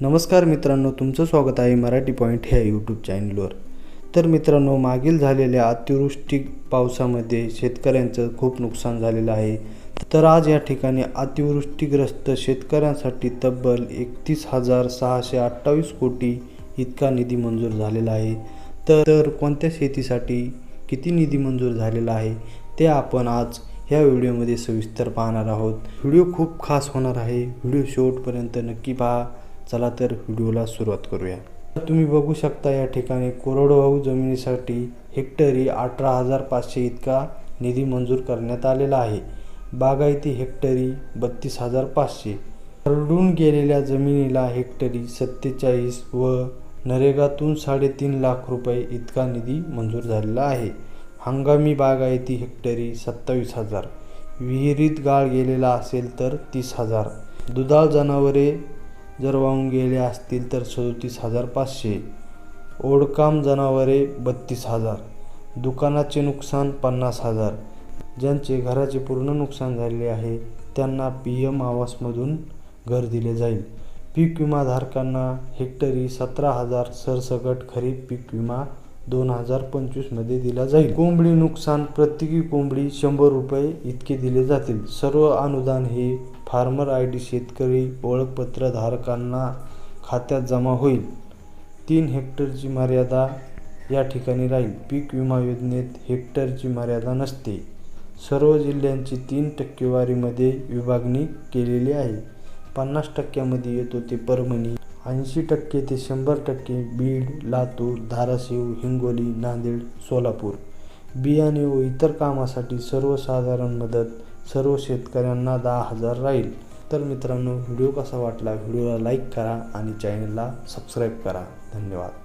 नमस्कार मित्रांनो तुमचं स्वागत आहे मराठी पॉईंट ह्या यूट्यूब चॅनलवर तर मित्रांनो मागील झालेल्या अतिवृष्टी पावसामध्ये शेतकऱ्यांचं खूप नुकसान झालेलं आहे. तर आज या ठिकाणी अतिवृष्टीग्रस्त शेतकऱ्यांसाठी तब्बल एकतीस हजार सहाशे अठ्ठावीस कोटी इतका निधी मंजूर झालेला आहे. तर तर कोणत्या शेतीसाठी किती निधी मंजूर झालेला आहे ते आपण आज ह्या व्हिडिओमध्ये सविस्तर पाहणार आहोत. व्हिडिओ खूप खास होणार आहे. व्हिडिओ शेवटपर्यंत नक्की पहा. चला तर व्हिडिओला सुरुवात करूया. तुम्ही बघू शकता या ठिकाणी कोरडवाहू जमिनीसाठी हेक्टरी अठरा हजार पाचशे इतका निधी मंजूर करण्यात आलेला आहे. बागायती हेक्टरी बत्तीस हजार पाचशे. खरडून गेलेल्या जमिनीला हेक्टरी सत्तेचाळीस व नरेगातून साडेतीन लाख रुपये इतका निधी मंजूर झालेला आहे. हंगामी बागायती हेक्टरी सत्तावीस हजार. विहिरीत गाळ गेलेला असेल तर तीस हजार. दुधाळ जनावरे जर वाहून गेले असतील तर सदोतीस हजार पाचशे. ओढकाम जनावरे बत्तीस हजार. दुकानाचे नुकसान पन्नास हजार. ज्यांचे घराचे पूर्ण नुकसान झालेले आहे त्यांना पी एम आवासमधून घर दिले जाईल. पीक विमाधारकांना हेक्टरी सतरा हजार सरसकट खरीप पीक विमा दोन हजार पंचवीसमध्ये दिला जाईल. कोंबडी नुकसान प्रत्येकी कोंबडी शंभर रुपये इतके दिले जातील. सर्व अनुदान हे फार्मर आय डी शेतकरी ओळखपत्र धारकांना खात्यात जमा होईल. तीन हेक्टरची मर्यादा या ठिकाणी राहील. पीक विमा योजनेत हेक्टरची मर्यादा नसते. सर्व जिल्ह्यांची तीन टक्केवारीमध्ये विभागणी केलेली आहे. पन्नास टक्क्यामध्ये येतो ते परभणी ऐंशी टक्के ते शंभर टक्के बीड लातूर धाराशिव हिंगोली नांदेड सोलापूर. बियाणे व इतर कामासाठी सर्वसाधारण मदत सर्व शेतकऱ्यांना दहा हजार राहील. तर मित्रांनो व्हिडिओ कसा वाटला? व्हिडिओला लाईक करा आणि चॅनलला सबस्क्राईब करा. धन्यवाद.